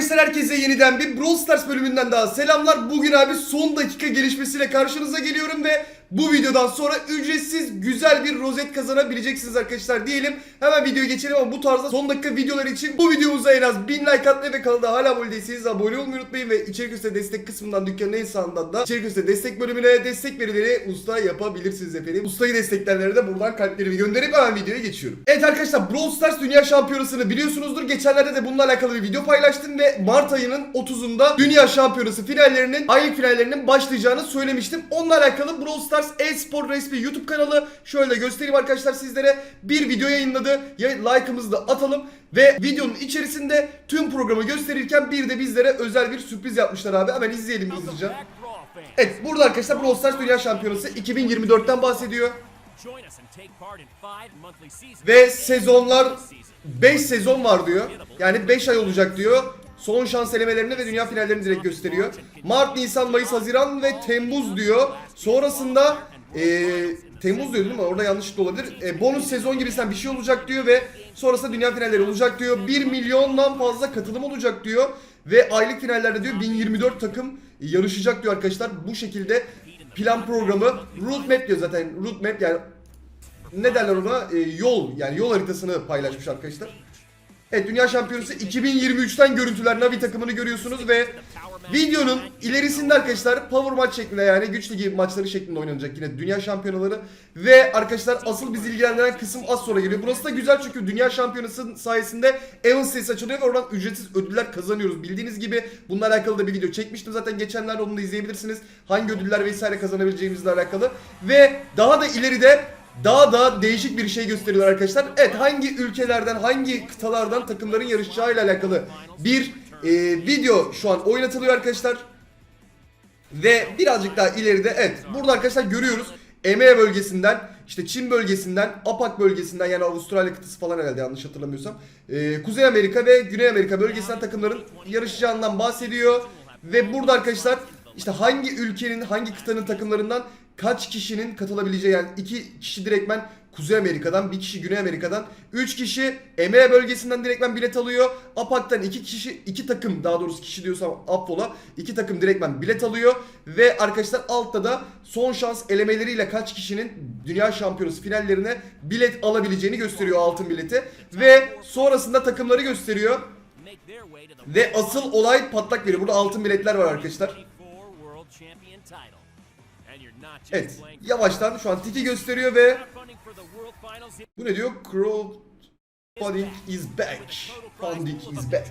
Arkadaşlar herkese yeniden bir Brawl Stars bölümünden daha selamlar. Bugün abi son dakika gelişmesiyle karşınıza geliyorum ve bu videodan sonra ücretsiz güzel bir rozet kazanabileceksiniz arkadaşlar diyelim. Hemen videoya geçelim ama bu tarzda son dakika videolar için bu videomuza en az 1000 like atmayı ve kanalda hala abone değilseniz abone olmayı unutmayın ve içerik üstü destek kısmından dükkanın en sağından da içerik üstü destek bölümüne destek verileri usta yapabilirsiniz efendim. Ustayı destekleyenlere de buradan kalplerimi gönderip hemen videoya geçiyorum. Evet arkadaşlar Brawl Stars Dünya Şampiyonası'nı biliyorsunuzdur. Geçenlerde de bununla alakalı bir video paylaştım ve Mart ayının 30'unda Dünya Şampiyonası finallerinin, aylık finallerinin başlayacağını söylemiştim. Onunla alakalı Brawl Stars e-spor resmi YouTube kanalı şöyle göstereyim arkadaşlar sizlere. Bir video yayınladı. Ya like'ımızı da atalım ve videonun içerisinde tüm programı gösterirken bir de bizlere özel bir sürpriz yapmışlar abi. Hemen izleyelim hızlıca. Evet burada arkadaşlar Brawl Stars Dünya Şampiyonası 2024'ten bahsediyor. Ve sezonlar 5 sezon var diyor. Yani 5 ay olacak diyor. Son şans elemelerini ve dünya finallerini direkt gösteriyor. Mart, Nisan, Mayıs, Haziran ve Temmuz diyor. Sonrasında eee Temmuz diyor değil mi? Orada yanlışlıkla olabilir. E, bonus sezon gibisinden bir şey olacak diyor ve sonrasında dünya finalleri olacak diyor. 1 milyondan fazla katılım olacak diyor. Ve aylık finallerde diyor 1024 takım yarışacak diyor arkadaşlar. Bu şekilde plan programı roadmap diyor zaten. Roadmap yani ne derler ona? E, yol yani yol haritasını paylaşmış arkadaşlar. Evet Dünya Şampiyonası 2023'ten görüntüler Navi takımını görüyorsunuz ve videonun ilerisinde arkadaşlar Power maç şeklinde yani güç ligi maçları şeklinde oynanacak yine Dünya Şampiyonaları ve arkadaşlar asıl bizi ilgilendiren kısım az sonra geliyor. Burası da güzel çünkü Dünya Şampiyonası sayesinde Evans sitesi açılıyor ve oradan ücretsiz ödüller kazanıyoruz. Bildiğiniz gibi bununla alakalı da bir video çekmiştim zaten geçenlerde onu da izleyebilirsiniz. Hangi ödüller vesaire kazanabileceğimizle alakalı ve daha da ileride daha da değişik bir şey gösteriyorlar arkadaşlar. Evet hangi ülkelerden hangi kıtalardan takımların yarışacağı ile alakalı bir e, video şu an oynatılıyor arkadaşlar. Ve birazcık daha ileride evet burada arkadaşlar görüyoruz. EMEA bölgesinden işte Çin bölgesinden APAC bölgesinden yani Avustralya kıtası falan herhalde yanlış hatırlamıyorsam. e, Kuzey Amerika ve Güney Amerika bölgesinden takımların yarışacağından bahsediyor. Ve burada arkadaşlar işte hangi ülkenin hangi kıtanın takımlarından kaç kişinin katılabileceği yani iki kişi direktmen Kuzey Amerika'dan, bir kişi Güney Amerika'dan, 3 kişi EMEA bölgesinden direktmen bilet alıyor. APAC'tan iki kişi, iki takım daha doğrusu kişi diyorsam affola, iki takım direktmen bilet alıyor. Ve arkadaşlar altta da son şans elemeleriyle kaç kişinin Dünya Şampiyonası finallerine bilet alabileceğini gösteriyor altın bileti. Ve sonrasında takımları gösteriyor. Ve asıl olay patlak veriyor. Burada altın biletler var arkadaşlar. Evet. Yavaştan şu an tiki gösteriyor ve bu ne diyor? Crowdfunding is back. Funding is back.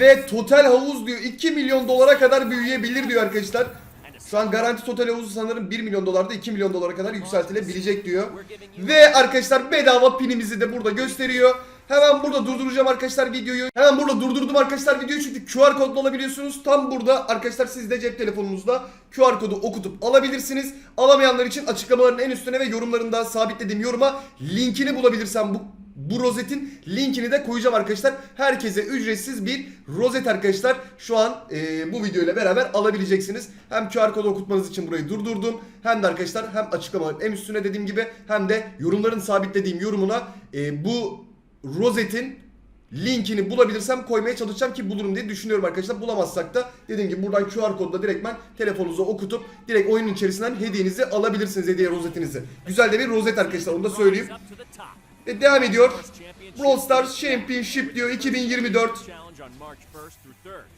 Ve total havuz diyor 2 milyon dolara kadar büyüyebilir diyor arkadaşlar. Şu an garanti total havuzu sanırım 1 milyon dolarda 2 milyon dolara kadar yükseltilebilecek diyor. Ve arkadaşlar bedava pinimizi de burada gösteriyor. Hemen burada durduracağım arkadaşlar videoyu. Hemen burada durdurdum arkadaşlar videoyu çünkü QR kodla alabiliyorsunuz. Tam burada arkadaşlar siz de cep telefonunuzda QR kodu okutup alabilirsiniz. Alamayanlar için açıklamaların en üstüne ve yorumlarında sabitlediğim yoruma linkini bulabilirsem bu bu rozetin linkini de koyacağım arkadaşlar. Herkese ücretsiz bir rozet arkadaşlar. Şu an e, bu video ile beraber alabileceksiniz. Hem QR kodu okutmanız için burayı durdurdum. Hem de arkadaşlar hem açıklamaların en üstüne dediğim gibi hem de yorumların sabitlediğim yorumuna e, bu rozetin linkini bulabilirsem koymaya çalışacağım ki bulurum diye düşünüyorum arkadaşlar. Bulamazsak da dediğim gibi buradan QR kodla direktmen telefonunuza okutup direkt oyunun içerisinden hediyenizi alabilirsiniz hediye rozetinizi. Güzel de bir rozet arkadaşlar onu da söyleyeyim. Ve devam ediyor. Brawl Stars Championship diyor 2024.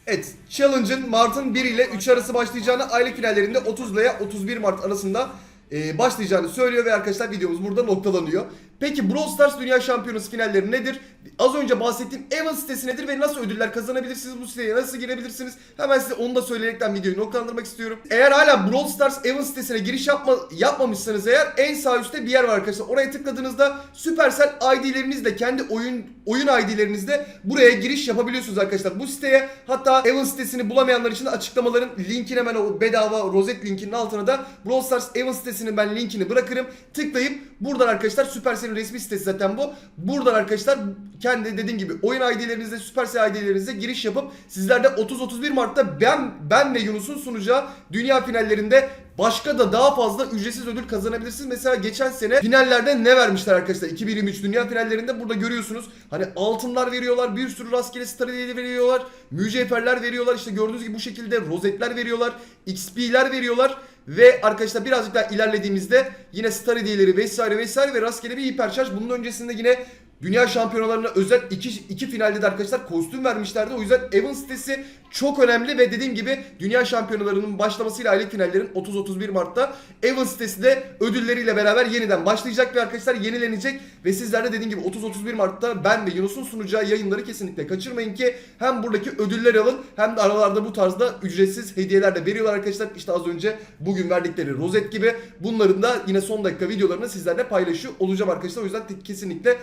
Evet, Challenge'ın Mart'ın 1 ile 3 arası başlayacağını, aylık finallerinde 30 ile 31 Mart arasında e, başlayacağını söylüyor ve arkadaşlar videomuz burada noktalanıyor. Peki Brawl Stars Dünya Şampiyonası finalleri nedir? Az önce bahsettiğim Evan sitesi nedir ve nasıl ödüller kazanabilirsiniz? Bu siteye nasıl girebilirsiniz? Hemen size onu da söyleyerekten videoyu noktalandırmak istiyorum. Eğer hala Brawl Stars Evan sitesine giriş yapma, yapmamışsanız eğer en sağ üstte bir yer var arkadaşlar. Oraya tıkladığınızda Supercell ID'lerinizle kendi oyun oyun ID'lerinizle buraya giriş yapabiliyorsunuz arkadaşlar. Bu siteye hatta Evan sitesini bulamayanlar için de açıklamaların linkini hemen o bedava rozet linkinin altına da Brawl Stars Evan sitesinin ben linkini bırakırım. Tıklayıp buradan arkadaşlar Supercell'in resmi sitesi zaten bu. Buradan arkadaşlar kendi dediğim gibi oyun ID'lerinizle Supercell ID'lerinizle giriş yapıp sizler de 30-31 Mart'ta ben ben ve Yunus'un sunacağı dünya finallerinde başka da daha fazla ücretsiz ödül kazanabilirsiniz. Mesela geçen sene finallerde ne vermişler arkadaşlar? 2023 dünya finallerinde burada görüyorsunuz. Hani altınlar veriyorlar, bir sürü rastgele hediyeleri veriyorlar, mücevherler veriyorlar. İşte gördüğünüz gibi bu şekilde rozetler veriyorlar, XP'ler veriyorlar. Ve arkadaşlar birazcık daha ilerlediğimizde yine star hediyeleri vesaire vesaire ve rastgele bir hiperşarj. Bunun öncesinde yine Dünya şampiyonalarına özel iki, iki finalde de arkadaşlar kostüm vermişlerdi. O yüzden Evan sitesi çok önemli ve dediğim gibi dünya şampiyonalarının başlamasıyla aylık finallerin 30-31 Mart'ta Evan sitesi de ödülleriyle beraber yeniden başlayacak ve arkadaşlar yenilenecek ve sizler de dediğim gibi 30-31 Mart'ta ben ve Yunus'un sunacağı yayınları kesinlikle kaçırmayın ki hem buradaki ödülleri alın hem de aralarda bu tarzda ücretsiz hediyeler de veriyorlar arkadaşlar. İşte az önce bugün verdikleri rozet gibi bunların da yine son dakika videolarını sizlerle paylaşıyor olacağım arkadaşlar. O yüzden kesinlikle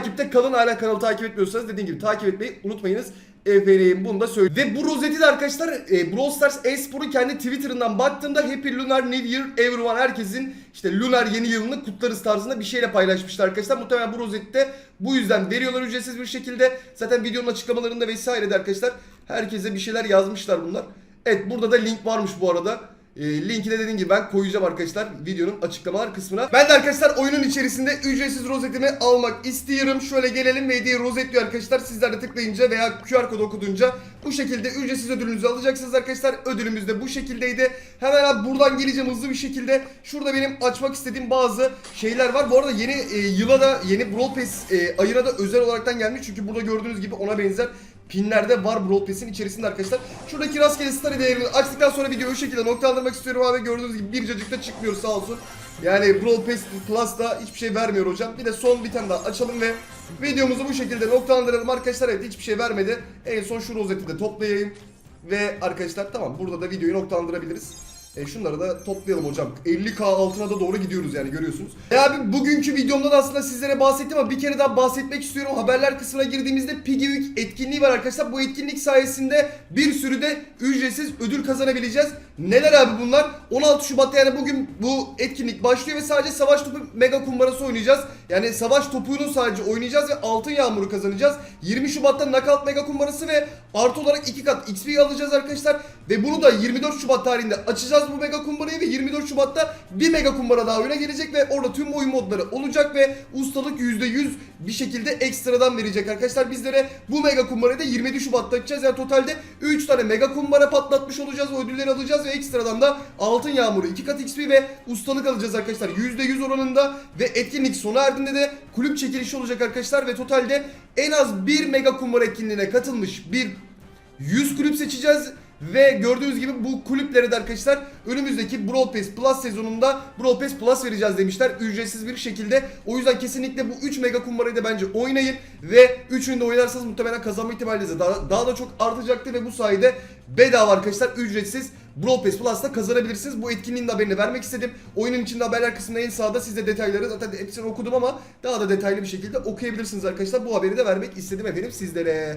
takipte kalın. Hala kanalı takip etmiyorsanız dediğim gibi takip etmeyi unutmayınız. Efendim bunu da söyleyeyim. Ve bu rozeti de arkadaşlar e, Brawl Stars Espor'un kendi Twitter'ından baktığımda Happy Lunar New Year Everyone herkesin işte Lunar yeni yılını kutlarız tarzında bir şeyle paylaşmışlar arkadaşlar. Muhtemelen bu rozeti de bu yüzden veriyorlar ücretsiz bir şekilde. Zaten videonun açıklamalarında vesaire de arkadaşlar herkese bir şeyler yazmışlar bunlar. Evet burada da link varmış bu arada. E, linki de dediğim gibi ben koyacağım arkadaşlar videonun açıklamalar kısmına. Ben de arkadaşlar oyunun içerisinde ücretsiz rozetimi almak istiyorum. Şöyle gelelim ve hediye rozet diyor arkadaşlar. Sizler de tıklayınca veya QR kodu okudunca bu şekilde ücretsiz ödülünüzü alacaksınız arkadaşlar. Ödülümüz de bu şekildeydi. Hemen abi buradan geleceğim hızlı bir şekilde. Şurada benim açmak istediğim bazı şeyler var. Bu arada yeni e, yıla da yeni Brawl Pass e, ayına da özel olaraktan gelmiş. Çünkü burada gördüğünüz gibi ona benzer pinlerde var Brawl Pass'in içerisinde arkadaşlar. Şuradaki rastgele star değerini açtıktan sonra videoyu şekilde noktalandırmak istiyorum abi. Gördüğünüz gibi bir cacıkta çıkmıyor sağ olsun. Yani Brawl Pass Plus'ta hiçbir şey vermiyor hocam. Bir de son bir tane daha açalım ve videomuzu bu şekilde noktalandıralım arkadaşlar. Evet hiçbir şey vermedi. En son şu rozeti de toplayayım. Ve arkadaşlar tamam burada da videoyu noktalandırabiliriz. E şunları da toplayalım hocam. 50k altına da doğru gidiyoruz yani görüyorsunuz. E abi bugünkü videomda da aslında sizlere bahsettim ama bir kere daha bahsetmek istiyorum. Haberler kısmına girdiğimizde Piggy Week etkinliği var arkadaşlar. Bu etkinlik sayesinde bir sürü de ücretsiz ödül kazanabileceğiz. Neler abi bunlar? 16 Şubat'ta yani bugün bu etkinlik başlıyor ve sadece savaş topu mega kumbarası oynayacağız. Yani savaş topunu sadece oynayacağız ve altın yağmuru kazanacağız. 20 Şubat'ta knockout mega kumbarası ve artı olarak 2 kat XP alacağız arkadaşlar. Ve bunu da 24 Şubat tarihinde açacağız bu mega kumbarayı ve 24 Şubat'ta bir mega kumbara daha oyuna gelecek ve orada tüm oyun modları olacak ve ustalık %100 bir şekilde ekstradan verecek arkadaşlar. Bizlere bu mega kumbarayı da 27 Şubat'ta açacağız. Yani totalde 3 tane mega kumbara patlatmış olacağız. O ödülleri alacağız ve ekstradan da altın yağmuru 2 kat XP ve ustalık alacağız arkadaşlar. %100 oranında ve etkinlik sona erdiğinde de kulüp çekilişi olacak arkadaşlar ve totalde en az bir mega kumbara etkinliğine katılmış bir 100 kulüp seçeceğiz ve gördüğünüz gibi bu kulüplere de arkadaşlar önümüzdeki Brawl Pass Plus sezonunda Brawl Pass Plus vereceğiz demişler ücretsiz bir şekilde. O yüzden kesinlikle bu 3 mega kumbarayı da bence oynayın ve üçünü de oynarsanız muhtemelen kazanma ihtimaliniz de daha, daha da çok artacaktır ve bu sayede bedava arkadaşlar ücretsiz Brawl Pass Plus'ta kazanabilirsiniz. Bu etkinliğin de haberini vermek istedim. Oyunun içinde haberler kısmında en sağda size detayları zaten hepsini okudum ama daha da detaylı bir şekilde okuyabilirsiniz arkadaşlar. Bu haberi de vermek istedim efendim sizlere.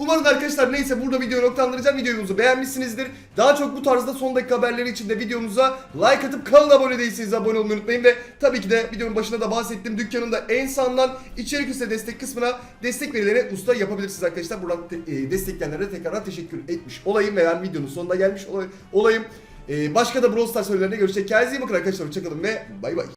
Umarım arkadaşlar neyse burada videoyu noktalandıracağım. Videomuzu beğenmişsinizdir. Daha çok bu tarzda son dakika haberleri için de videomuza like atıp kanala abone değilseniz abone olmayı unutmayın. Ve tabii ki de videonun başında da bahsettiğim dükkanın da en sağından içerik üstü destek kısmına destek verilene usta yapabilirsiniz arkadaşlar. Buradan e, destekleyenlere tekrardan teşekkür etmiş olayım ve ben videonun sonuna gelmiş olay- olayım. E, başka da Brawl Stars söylelerine görüşecek. Kendinize iyi bakın arkadaşlar. Hoşçakalın ve bay bay.